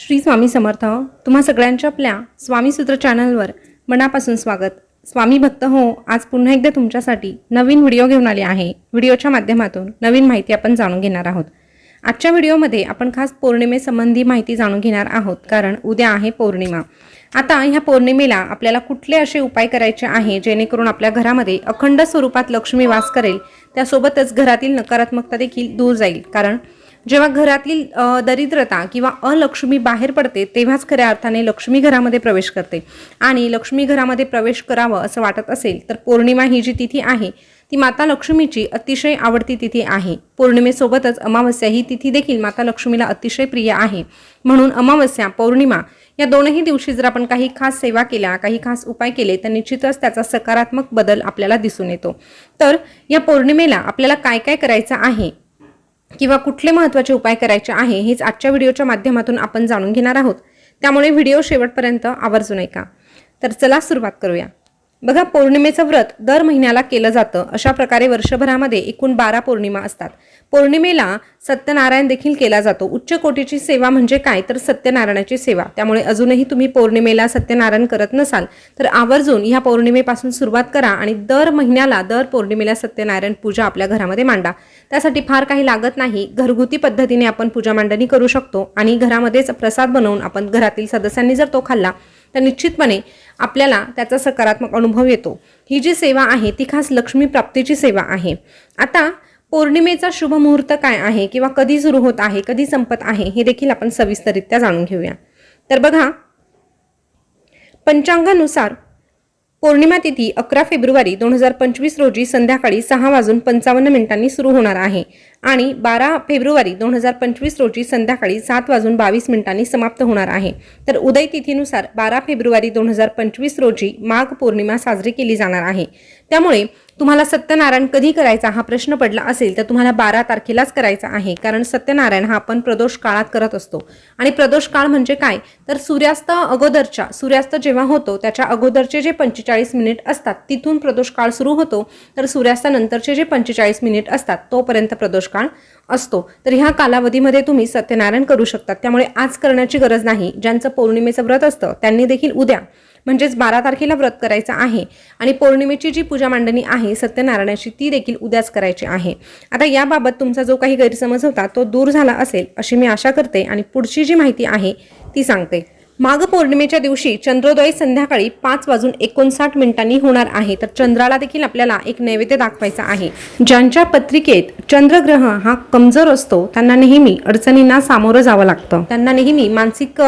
श्री स्वामी समर्थ तुम्हा सगळ्यांच्या आपल्या स्वामीसूत्र चॅनलवर मनापासून स्वागत. स्वामी भक्त हो आज पुन्हा एकदा तुमच्यासाठी नवीन व्हिडिओ घेऊन आले आहे. व्हिडिओच्या माध्यमातून नवीन माहिती आपण जाणून घेणार आहोत. आजच्या व्हिडिओमध्ये आपण खास पौर्णिमेसंबंधी माहिती जाणून घेणार आहोत कारण उद्या आहे पौर्णिमा. आता ह्या पौर्णिमेला आपल्याला कुठले असे उपाय करायचे आहे जेणेकरून आपल्या घरामध्ये अखंड स्वरूपात लक्ष्मी वास करेल त्यासोबतच घरातील नकारात्मकता देखील दूर जाईल. कारण जेव्हा घरातील दरिद्रता किंवा अलक्ष्मी बाहेर पडते तेव्हाच खऱ्या अर्थाने लक्ष्मी घरामध्ये प्रवेश करते. आणि लक्ष्मी घरामध्ये प्रवेश करावं असं वाटत असेल तर पौर्णिमा ही जी तिथी आहे ती माता लक्ष्मीची अतिशय आवडती तिथी आहे. पौर्णिमेसोबतच अमावस्या ही तिथी देखील माता लक्ष्मीला अतिशय प्रिय आहे. म्हणून अमावस्या पौर्णिमा या दोनही दिवशी जर आपण काही खास सेवा केल्या काही खास उपाय केले तर निश्चितच त्याचा सकारात्मक बदल आपल्याला दिसून येतो. तर या पौर्णिमेला आपल्याला काय काय करायचं आहे? किंवा कुठले महत्त्वाचे उपाय करायचे आहे हेच आजच्या व्हिडिओच्या माध्यमातून आपण जाणून घेणार आहोत. त्यामुळे व्हिडिओ शेवटपर्यंत आवर्जून ऐका. तर चला सुरुवात करूया. बघा पौर्णिमेचं व्रत दर महिन्याला केलं जातं. अशा प्रकारे वर्षभरामध्ये एकूण बारा पौर्णिमा असतात. पौर्णिमेला सत्यनारायण देखील केला जातो. उच्च कोटीची सेवा म्हणजे काय? तर सत्यनारायणाची सेवा. त्यामुळे अजूनही तुम्ही पौर्णिमेला सत्यनारायण करत नसाल तर आवर्जून ह्या पौर्णिमेपासून सुरुवात करा आणि दर महिन्याला दर पौर्णिमेला सत्यनारायण पूजा आपल्या घरामध्ये मांडा. त्यासाठी फार काही लागत नाही. घरगुती पद्धतीने आपण पूजा मांडणी करू शकतो आणि घरामध्येच प्रसाद बनवून आपण घरातील सदस्यांनी जर तो खाल्ला तर निश्चितपणे आपल्याला त्याचा सकारात्मक अनुभव येतो. ही जी सेवा आहे ती खास लक्ष्मी प्राप्तीची सेवा आहे. आता पौर्णिमेचा शुभ मुहूर्त काय आहे किंवा कधी सुरू होत आहे कधी संपत आहे हे देखील आपण सविस्तरित्या जाणून घेऊया. तर बघा पंचांगानुसार पौर्णिमा तिथी अकरा फेब्रुवारी दोन हजार पंचवीस रोजी संध्याकाळी सहा वाजून पंचावन्न मिनिटांनी सुरू होणार आहे. आणि बारा फेब्रुवारी दोन हजार पंचवीस रोजी संध्याकाळी सात वाजून बावीस मिनिटांनी समाप्त होणार आहे. तर उदय तिथीनुसार बारा फेब्रुवारी दोन हजार पंचवीस रोजी माघ पौर्णिमा साजरी केली जाणार आहे. त्यामुळे तुम्हाला सत्यनारायण कधी करायचा हा प्रश्न पडला असेल तर तुम्हाला बारा तारखेलाच करायचा आहे कारण सत्यनारायण हा आपण प्रदोष काळात करत असतो. आणि प्रदोष काळ म्हणजे काय? तर सूर्यास्त अगोदरच्या सूर्यास्त जेव्हा होतो त्याच्या अगोदरचे जे पंचेचाळीस मिनिट असतात तिथून प्रदोष काळ सुरू होतो. तर सूर्यास्तानंतरचे जे पंचेचाळीस मिनिट असतात तोपर्यंत प्रदोष काळ असतो. तर ह्या कालावधीमध्ये तुम्ही सत्यनारायण करू शकतात. त्यामुळे आज करण्याची गरज नाही. ज्यांचं पौर्णिमेचं व्रत असतं त्यांनी देखील उद्या म्हणजेच बारा तारखेला व्रत करायचं आहे. आणि पौर्णिमेची जी पूजा मांडणी आहे सत्यनारायणाची ती देखील उद्याच करायची आहे. आता याबाबत तुमचा जो काही गैरसमज होता तो दूर झाला असेल अशी मी आशा करते. आणि पुढची जी माहिती आहे ती सांगते. माघ पौर्णिमेच्या दिवशी चंद्रोदय संध्याकाळी पाच वाजून एकोणसाठ मिनिटांनी होणार आहे. तर चंद्राला देखील आपल्याला एक नैवेद्य दाखवायचा आहे. ज्यांच्या पत्रिकेत चंद्रग्रह हा कमजोर असतो त्यांना नेहमी अडचणींना सामोरं जावं लागतं. त्यांना नेहमी मानसिक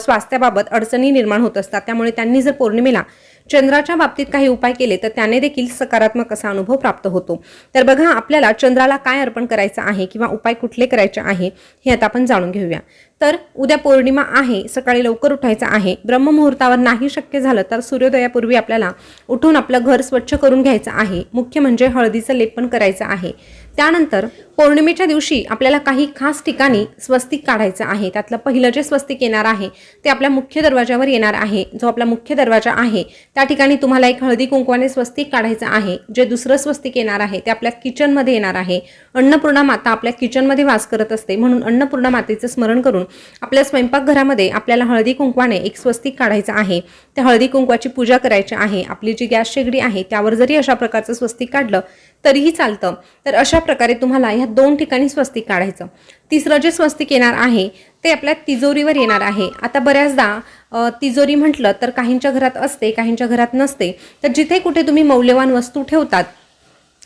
स्वास्थ्याबाबत अडचणी निर्माण होत असतात. त्यामुळे त्यांनी जर पौर्णिमेला चंद्राच्या बाबतीत काही उपाय केले तर त्याने देखील सकारात्मक असा अनुभव प्राप्त होतो. तर बघा आपल्याला चंद्राला काय अर्पण करायचं आहे किंवा उपाय कुठले करायचे आहे हे आता आपण जाणून घेऊया. तर उद्या पौर्णिमा आहे सकाळी लवकर उठायचं आहे. ब्रह्ममुहूर्तावर नाही शक्य झालं तर सूर्योदयापूर्वी आपल्याला उठून आपलं घर स्वच्छ करून घ्यायचं आहे. मुख्य म्हणजे हळदीचं लेपन करायचं आहे. त्यानंतर पौर्णिमेच्या दिवशी आपल्याला काही खास ठिकाणी स्वस्तिक काढायचं आहे. त्यातलं पहिलं जे स्वस्तिक येणार आहे ते आपल्या मुख्य दरवाजावर येणार आहे. जो आपला मुख्य दरवाजा आहे त्या ठिकाणी तुम्हाला एक हळदी कुंकवाने स्वस्तिक काढायचं आहे. जे दुसरं स्वस्तिक येणार आहे ते आपल्या किचनमध्ये येणार आहे. अन्नपूर्णा माता आपल्या किचनमध्ये वास करत असते. म्हणून अन्नपूर्णा मातेचं स्मरण करून आपल्या स्वयंपाकघरामध्ये आपल्याला हळदी कुंकवाने एक स्वस्तिक काढायचं आहे. त्या हळदी कुंकवाची पूजा करायची आहे. आपली जी गॅस शेगडी आहे त्यावर जरी अशा प्रकारचं स्वस्तिक काढलं तरीही चालतं. तर अशा प्रकारे तुम्हाला ह्या दोन ठिकाणी स्वस्तिक काढायचं. तिसरं जे स्वस्तिक येणार आहे ते आपल्या तिजोरीवर येणार आहे. आता बऱ्याचदा तिजोरी म्हटलं तर काहींच्या घरात असते काहींच्या घरात नसते. तर जिथे कुठे तुम्ही मौल्यवान वस्तू ठेवतात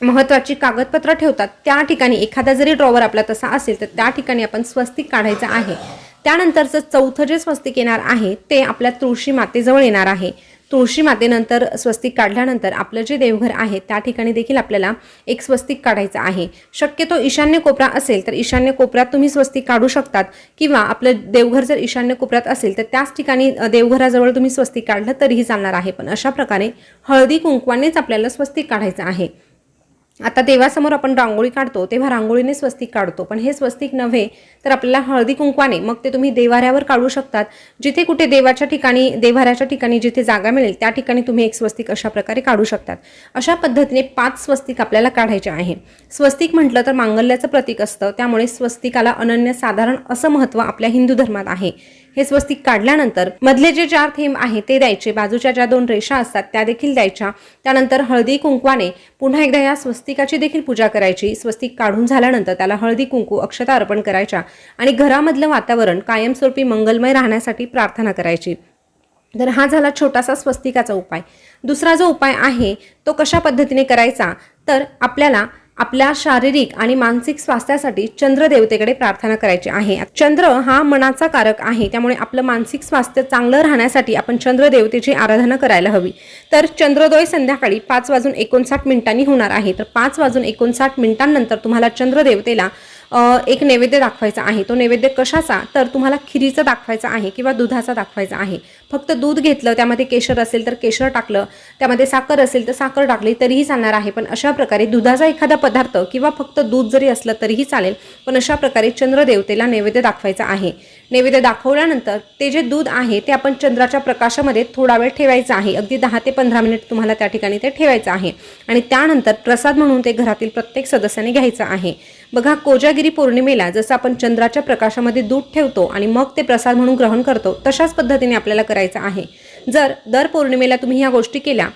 महत्त्वाची कागदपत्र ठेवतात त्या ठिकाणी एखादा जरी ड्रॉवर आपला तसा असेल तर त्या ठिकाणी आपण स्वस्तिक काढायचं आहे. त्यानंतरचं चौथं जे स्वस्तिक येणार आहे ते आपल्या तुळशी मातेजवळ येणार आहे. तुळशी मातेनंतर स्वस्तिक काढल्यानंतर आपलं जे देवघर आहे त्या ठिकाणी देखील आपल्याला एक स्वस्तिक काढायचं आहे. शक्यतो ईशान्य कोपरा असेल तर ईशान्य कोपऱ्यात तुम्ही स्वस्तिक काढू शकतात किंवा आपलं देवघर जर ईशान्य कोपऱ्यात असेल तर त्याच ठिकाणी देवघराजवळ तुम्ही स्वस्तिक काढलं तरीही चालणार आहे. पण अशा प्रकारे हळदी कुंकवानेच आपल्याला स्वस्तिक काढायचं आहे. आता देवासमोर आपण रांगोळी काढतो तेव्हा रांगोळीने स्वस्तिक काढतो. पण हे स्वस्तिक नव्हे तर आपल्याला हळदी कुंकवाने मग ते तुम्ही देवाऱ्यावर काढू शकतात. जिथे कुठे देवाच्या ठिकाणी देवाऱ्याच्या ठिकाणी जिथे जागा मिळेल त्या ठिकाणी तुम्ही एक स्वस्तिक अशा प्रकारे काढू शकतात. अशा पद्धतीने पाच स्वस्तिक आपल्याला काढायचे आहे. स्वस्तिक म्हटलं तर मांगल्याचं प्रतीक असतं. त्यामुळे स्वस्तिकाला अनन्यसाधारण असं महत्त्व आपल्या हिंदू धर्मात आहे. हे स्वस्तिक काढल्यानंतर मधले जे चार थेंब आहे ते द्यायचे. बाजूच्या ज्या दोन रेषा असतात त्या देखील द्यायच्या. त्यानंतर हळदी कुंकवाने पुन्हा एकदा या स्वस्तिकाची देखील पूजा करायची. स्वस्तिक काढून झाल्यानंतर त्याला हळदी कुंकू अक्षता अर्पण करायच्या आणि घरामधलं वातावरण कायमस्वरूपी मंगलमय राहण्यासाठी प्रार्थना करायची. तर हा झाला छोटासा स्वस्तिकाचा उपाय. दुसरा जो उपाय आहे तो कशा पद्धतीने करायचा? तर आपल्याला आपल्या शारीरिक आणि मानसिक स्वास्थ्यासाठी चंद्र देवतेकडे प्रार्थना करायची आहे. चंद्र हा मनाचा कारक आहे. त्यामुळे आपलं मानसिक स्वास्थ्य चांगलं राहण्यासाठी आपण चंद्र देवतेची आराधना करायला हवी. तर चंद्रोदय संध्याकाळी पाच वाजून एकोणसाठ मिनिटांनी होणार आहे. तर पाच वाजून एकोणसाठ मिनिटांनंतर तुम्हाला चंद्र देवतेला एक नैवेद्य दाखवायचा आहे. तो नैवेद्य कशाचा? तर तुम्हाला खिरीचा दाखवायचा आहे किंवा दुधाचा दाखवायचा आहे. फक्त दूध घेतलं त्यामध्ये केशर असेल तर केशर टाकलं त्यामध्ये साखर असेल तर साखर टाकली तरीही चालणार आहे. पण अशा प्रकारे दुधाचा एखादा पदार्थ किंवा फक्त दूध जरी असलं तरीही चालेल पण अशा प्रकारे चंद्रदेवतेला नैवेद्य दाखवायचा आहे. नैवेद्य दाखवल्यानंतर ते जे दूध आहे ते आपण चंद्राच्या प्रकाशामध्ये थोडा वेळ ठेवायचं आहे. अगदी दहा ते पंधरा मिनिट तुम्हाला त्या ठिकाणी ते ठेवायचं आहे. आणि त्यानंतर प्रसाद म्हणून ते घरातील प्रत्येक सदस्याने घ्यायचं आहे. बघा कोजागिरी पौर्णिमेला जसं आपण चंद्राच्या प्रकाशामध्ये दूध ठेवतो आणि मग ते प्रसाद म्हणून ग्रहण करतो तशाच पद्धतीने आपल्याला करायचं आहे. जर दर पौर्णिमेला तुम्ही ह्या गोष्टी केल्या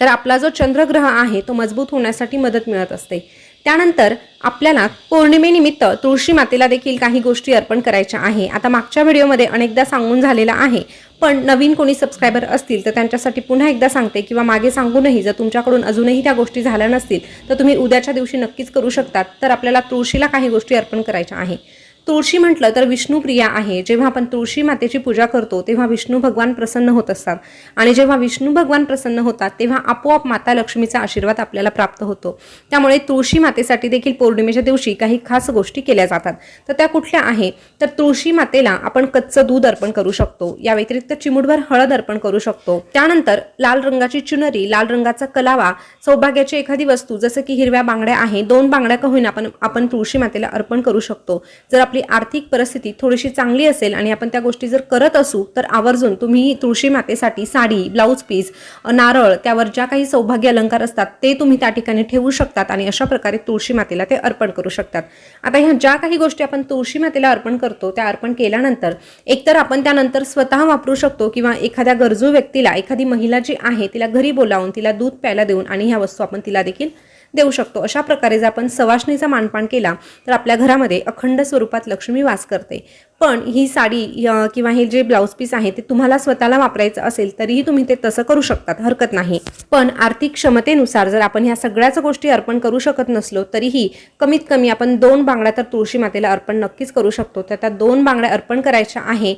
तर आपला जो चंद्रग्रह आहे तो मजबूत होण्यासाठी मदत मिळत असते. त्यानंतर आपल्याला पौर्णिमेनिमित्त तुळशी मातेला देखील काही गोष्टी अर्पण करायच्या आहे. आता मागच्या व्हिडिओमध्ये अनेकदा सांगून झालेला आहे पण नवीन कोणी सबस्क्रायबर असतील तर त्यांच्यासाठी पुन्हा एकदा सांगते किंवा मागे सांगूनही जर तुमच्याकडून अजूनही त्या गोष्टी झाल्या नसतील तर तुम्ही उद्याच्या दिवशी नक्कीच करू शकतात. तर आपल्याला तुळशीला काही गोष्टी अर्पण करायच्या आहे. तुळशी म्हटलं तर विष्णुप्रिया आहे. जेव्हा आपण तुळशी मातेची पूजा करतो तेव्हा विष्णू भगवान प्रसन्न होत असतात. आणि जेव्हा विष्णू भगवान प्रसन्न होतात तेव्हा आपोआप माता लक्ष्मीचा आशीर्वाद आपल्याला प्राप्त होतो. त्यामुळे तुळशी मातेसाठी देखील पौर्णिमेच्या दिवशी काही खास गोष्टी केल्या जातात. तर त्या कुठल्या आहे? तर तुळशी मातेला आपण कच्चं दूध अर्पण करू शकतो. या व्यतिरिक्त चिमुटभर हळद अर्पण करू शकतो. त्यानंतर लाल रंगाची चुनरी लाल रंगाचा कलावा सौभाग्याची एखादी वस्तू जसं की हिरव्या बांगड्या आहे दोन बांगड्या का होईना आपण आपण तुळशी मातेला अर्पण करू शकतो. जर आपली आर्थिक परिस्थिती थोडीशी चांगली असेल आणि आपण त्या गोष्टी जर करत असू तर आवर्जून तुम्ही तुळशी मातेसाठी साडी ब्लाऊज पीस नारळ त्यावर ज्या काही सौभाग्य अलंकार असतात ते तुम्ही त्या ठिकाणी ठेवू शकतात आणि अशा प्रकारे तुळशी मातेला ते अर्पण करू शकतात. आता ह्या ज्या काही गोष्टी आपण तुळशी मातेला अर्पण करतो त्या अर्पण केल्यानंतर एकतर आपण त्यानंतर स्वतः वापरू शकतो किंवा एखाद्या गरजू व्यक्तीला एखादी महिला जी आहे तिला घरी बोलावून तिला दूध प्यायला देऊन आणि ह्या वस्तू आपण तिला देखील देऊ शकतो. अशा प्रकारे जर आपण सवासणीचा मानपान केला तर आपल्या घरामध्ये अखंड स्वरूपात लक्ष्मी वास करते. पण ही साडी किंवा हे जे ब्लाऊज पीस आहे ते तुम्हाला स्वतःला वापरायचं असेल तरीही तुम्ही ते तसं करू शकतात. हरकत नाही. पण आर्थिक क्षमतेनुसार जर आपण ह्या सगळ्याच गोष्टी अर्पण करू शकत नसलो तरीही कमीत कमी आपण दोन बांगड्या तर तुळशी मातेला अर्पण नक्कीच करू शकतो. तर त्या दोन बांगड्या अर्पण करायच्या आहे.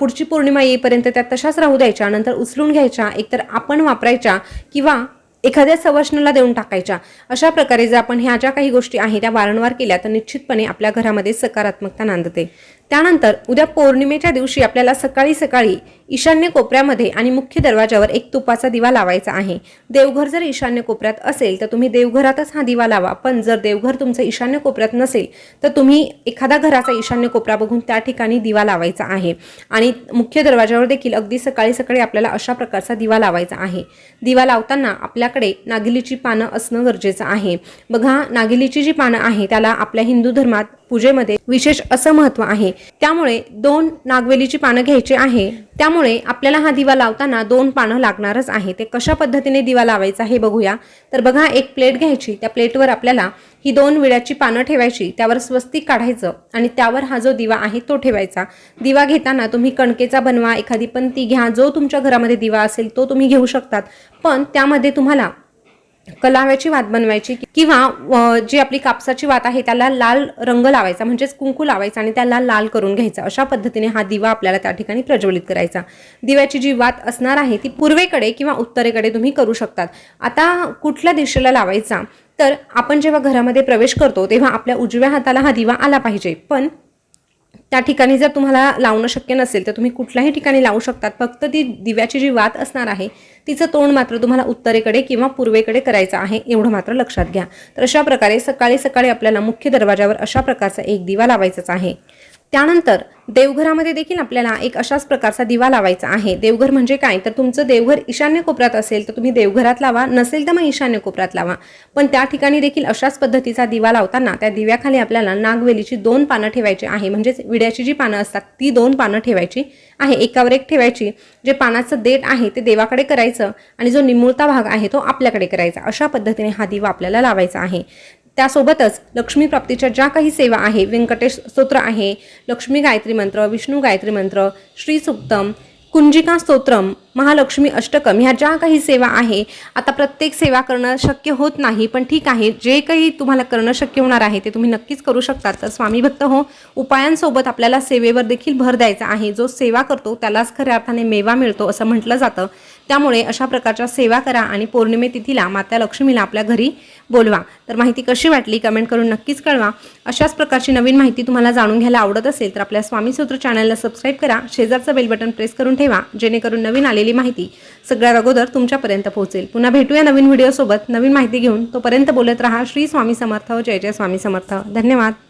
पुढची पौर्णिमा येईपर्यंत त्या तशाच राहू द्यायच्या नंतर उचलून घ्यायच्या एकतर आपण वापरायच्या किंवा एखाद्या सवाष्णाला देऊन टाकायच्या. अशा प्रकारे जर आपण ह्या ज्या काही गोष्टी आहेत त्या वारंवार केल्या तर निश्चितपणे आपल्या घरामध्ये सकारात्मकता नांदते. त्यानंतर उद्या पौर्णिमेच्या दिवशी आपल्याला सकाळी सकाळी ईशान्य कोपऱ्यामध्ये आणि मुख्य दरवाजावर एक तुपाचा दिवा लावायचा आहे. देवघर जर ईशान्य कोपऱ्यात असेल तर तुम्ही देवघरातच हा दिवा लावा. पण जर देवघर तुमचं ईशान्य कोपऱ्यात नसेल तर तुम्ही एखादा घराचा ईशान्य कोपरा बघून त्या ठिकाणी दिवा लावायचा आहे. आणि मुख्य दरवाजावर देखील अगदी सकाळी सकाळी आपल्याला अशा प्रकारचा दिवा लावायचा आहे. दिवा लावताना आपल्याकडे नागिलीची पानं असणं गरजेचं आहे. बघा नागिलीची जी पानं आहे त्याला आपल्या हिंदू धर्मात पूजेमध्ये विशेष असं महत्त्व आहे. त्यामुळे दोन नागवेलीची पानं घ्यायची आहे. त्यामुळे आपल्याला हा दिवा लावताना दोन पानं लागणारच आहे. ते कशा पद्धतीने दिवा लावायचा हे बघूया. तर बघा एक प्लेट घ्यायची. त्या प्लेटवर आपल्याला ही दोन विड्याची पानं ठेवायची. त्यावर स्वस्तिक काढायचं आणि त्यावर हा जो दिवा आहे तो ठेवायचा. दिवा घेताना तुम्ही कणकेचा बनवा एखादी पंती घ्या. जो तुमच्या घरामध्ये दिवा असेल तो तुम्ही घेऊ शकतात. पण त्यामध्ये तुम्हाला कलाव्याची वात बनवायची किंवा जी आपली कापसाची वात आहे त्याला लाल रंग लावायचा म्हणजेच कुंकू लावायचा आणि त्याला लाल करून घ्यायचा. अशा पद्धतीने हा दिवा आपल्याला त्या ठिकाणी प्रज्वलित करायचा. दिव्याची जी वात असणार आहे ती पूर्वेकडे किंवा उत्तरेकडे तुम्ही करू शकतात. आता कुठल्या दिशेला लावायचा? तर आपण जेव्हा घरामध्ये प्रवेश करतो तेव्हा आपल्या उजव्या हाताला हा दिवा आला पाहिजे. पण त्या ठिकाणी जर तुम्हाला लावणं शक्य नसेल तर तुम्ही कुठल्याही ठिकाणी लावू शकतात. फक्त ती दिव्याची जी वात असणार आहे तिचं तोंड मात्र तुम्हाला उत्तरेकडे किंवा पूर्वेकडे करायचं आहे एवढं मात्र लक्षात घ्या. तर अशा प्रकारे सकाळी सकाळी आपल्याला मुख्य दरवाजावर अशा प्रकारचा एक दिवा लावायचाच आहे. त्यानंतर देवघरामध्ये देखील आपल्याला एक अशाच प्रकारचा दिवा लावायचा आहे. देवघर म्हणजे काय? तर तुमचं देवघर ईशान्य कोपऱ्यात असेल तर तुम्ही देवघरात लावा. नसेल तर मग ईशान्य कोपऱ्यात लावा. पण त्या ठिकाणी देखील अशाच पद्धतीचा दिवा लावताना त्या दिव्याखाली आपल्याला नागवेलीची दोन पानं ठेवायची आहे. म्हणजेच विड्याची जी पानं असतात ती दोन पानं ठेवायची आहे. एकावर एक ठेवायची. जे पानाचं देठ आहे ते देवाकडे करायचं आणि जो निमुळता भाग आहे तो आपल्याकडे करायचा. अशा पद्धतीने हा दिवा आपल्याला लावायचा आहे. त्यासोबतच लक्ष्मी प्राप्तीच्या ज्या काही सेवा आहे व्यंकटेश स्तोत्र आहे लक्ष्मी गायत्री मंत्र विष्णू गायत्री मंत्र श्री सुक्तम कुंजिका स्तोत्रम महालक्ष्मी अष्टकम ह्या ज्या काही सेवा आहे आता प्रत्येक सेवा करणं शक्य होत नाही पण ठीक आहे जे काही तुम्हाला करणं शक्य होणार आहे ते तुम्ही नक्कीच करू शकता तर स्वामी भक्त हो उपायांसोबत आपल्याला सेवेवर देखील भर द्यायचा आहे. जो सेवा करतो त्यालाच खऱ्या अर्थाने मेवा मिळतो असं म्हटलं जातं. त्यामुळे अशा प्रकारच्या सेवा करा आणि पौर्णिमे तिथीला माता लक्ष्मीला आपल्या घरी बोलवा. तर माहिती कशी वाटली कमेंट करून नक्कीच कळवा. अशाच प्रकारची नवीन माहिती तुम्हाला जाणून घ्यायला आवडत असेल तर आपल्या स्वामी सूत्र चॅनलला सबस्क्राईब करा. शेजारचं बेल बटन प्रेस करून ठेवा जेणेकरून नवीन आले आलेली माहिती सगळ्यात अगोदर तुमच्यापर्यंत पोहोचेल. पुन्हा भेटूया नवीन व्हिडिओसोबत नवीन माहिती घेऊन तोपर्यंत बोलत राहा. श्री स्वामी समर्थ. जय जय स्वामी समर्थ. धन्यवाद.